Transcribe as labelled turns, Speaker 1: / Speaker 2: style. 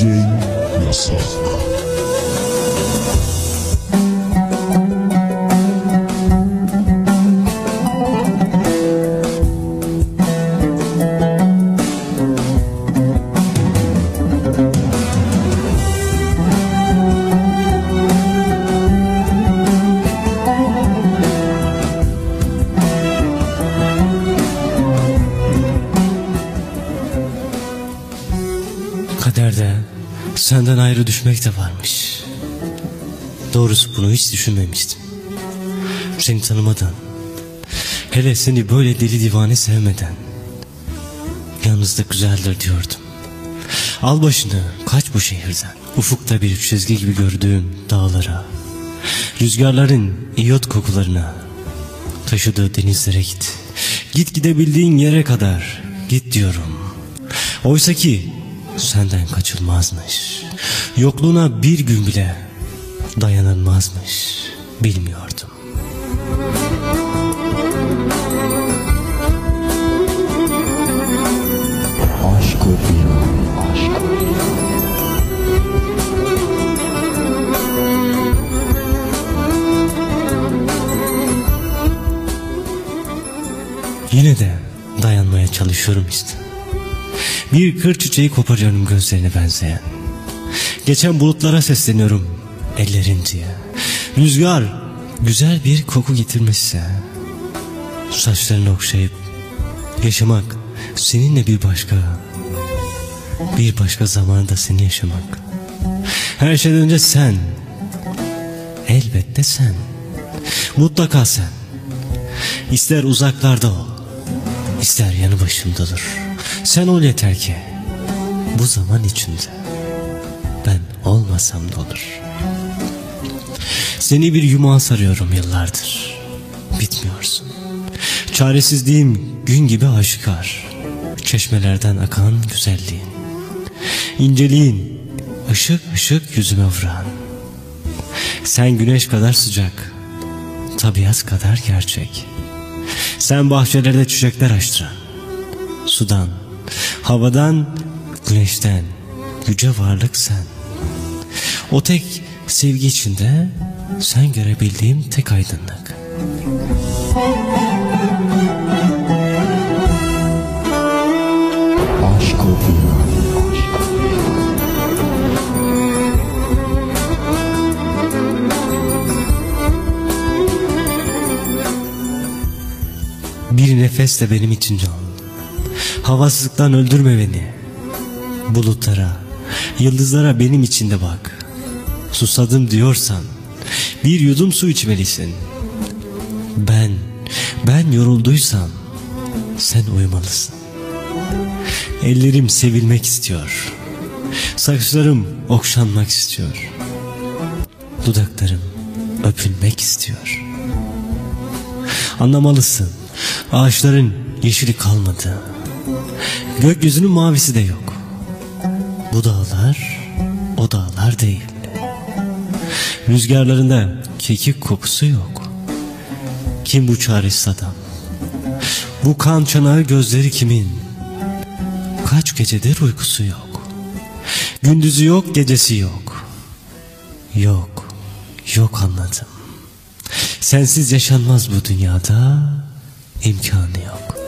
Speaker 1: DJ Yasaka. Senden ayrı düşmek de varmış. Doğrusu bunu hiç düşünmemiştim. Seni tanımadan, hele seni böyle deli divane sevmeden, yalnızlık güzeldir diyordum. Al başını kaç bu şehirden, ufukta bir çizgi gibi gördüğüm dağlara, rüzgarların iyot kokularına, taşıdığı denizlere git. Git gidebildiğin yere kadar git diyorum. Oysa ki senden kaçılmazmış. Yokluğuna bir gün bile dayanılmazmış. Bilmiyordum.
Speaker 2: Aşk o.
Speaker 1: Yine de dayanmaya çalışıyorum işte. Bir kır çiçeği koparıyorum gözlerine benzeyen. Geçen bulutlara sesleniyorum ellerin diye. Rüzgar güzel bir koku getirmişse. Saçlarını okşayıp yaşamak seninle bir başka. Bir başka zamanda seni yaşamak. Her şeyden önce sen. Elbette sen. Mutlaka sen. İster uzaklarda ol. İster yanı başımda dur. Sen ol yeter ki. Bu zaman içinde. Ben olmasam da olur. Seni bir yumağa sarıyorum yıllardır. Bitmiyorsun. Çaresizliğim gün gibi aşikar. Çeşmelerden akan güzelliğin. İnceliğin ışık ışık yüzüme vuran. Sen güneş kadar sıcak. Tabiat kadar gerçek. Sen bahçelerde çiçekler açtıran. Sudan, havadan, güneşten yüce varlık sen. O tek sevgi içinde sen görebildiğim tek aydınlık. Nefes de benim için can. Havasızlıktan öldürme beni. Bulutlara, yıldızlara benim için de bak. Susadım diyorsan bir yudum su içmelisin. Ben, ben yorulduysam sen uyumalısın. Ellerim sevilmek istiyor. Saçlarım okşanmak istiyor. Dudaklarım öpülmek istiyor. Anlamalısın. Ağaçların yeşili kalmadı. Gökyüzünün mavisi de yok. Bu dağlar o dağlar değil. Rüzgarlarında kekik kokusu yok. Kim bu çaresiz adam? Bu kan çanağı gözleri kimin? Kaç gecedir uykusu yok. Gündüzü yok, gecesi yok. Yok, yok anladım. Sensiz yaşanmaz bu dünyada imkanı yok.